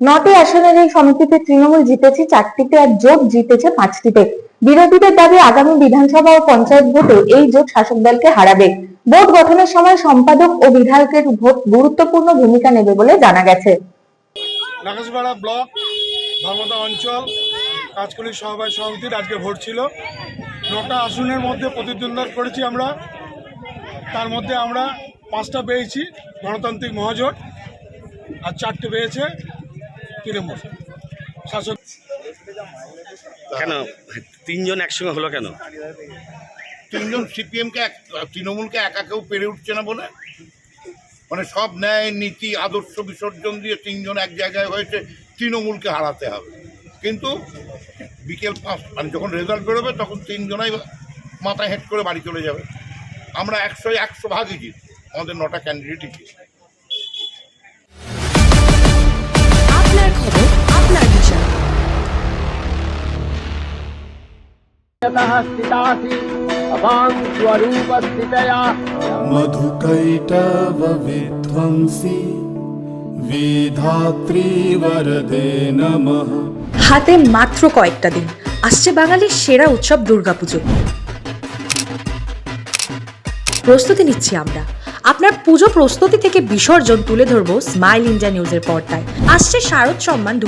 নটি আসনের এই সমিতিতে তৃণমূল জিতেছে, চারটিতে আর জোট জিতেছে পাঁচটিতে। বিরোধীদের দাবি আগামী বিধানসভা ও পঞ্চায়েত ভোটে এই জোট শাসক দলকে হারাবে। ভোট গঠনের সময় সম্পাদক ও বিধায়কের ভোট গুরুত্বপূর্ণ ভূমিকা নেবে বলে জানা গেছে। নাকাশপাড়া ব্লক, ধর্মদা অঞ্চল কাজকলি সহবাই সমিতির আজকে ভোট ছিল। নটা আসনের মধ্যে প্রতিদ্বন্দ্বিতা করেছি আমরা। তার মধ্যে আমরা পাঁচটা পেয়েছি, গণতান্ত্রিক মহাজোট, আর চারটে পেয়েছে তৃণমূল। শাসক কেন? তিনজন একসঙ্গে হলো কেন? তিনজন সিপিএমকে এক তৃণমূলকে একা কেউ পেরে উঠছে না বলে? মানে সব ন্যায় নীতি আদর্শ বিসর্জন দিয়ে তিনজন এক জায়গায় হয়েছে তৃণমূলকে হারাতে হবে। কিন্তু বিকেল পাঁচ মানে যখন রেজাল্ট বেরোবে তখন তিনজনাই মাথায় হেঁট করে বাড়ি চলে যাবে। আমরা একশো একশো ভাগই জিত আমাদের নটা ক্যান্ডিডেটই জিত यतः स्थितासि अवां स्वरूपस्थितया मधुकैटवविध्वंसि वेधात्री वरदे नमः হাতে মাত্র কয়েকটা দিন আসছে বাঙালির সেরা উৎসব দুর্গাপুজো প্রস্তুতি নিচ্ছি আমরা আপনার পুজো প্রস্তুতি থেকে বিসর্জন তুলে ধরবো স্মাইল ইন্ডিয়া নিউজের পর্দায় আসছে শারদ সম্মান দু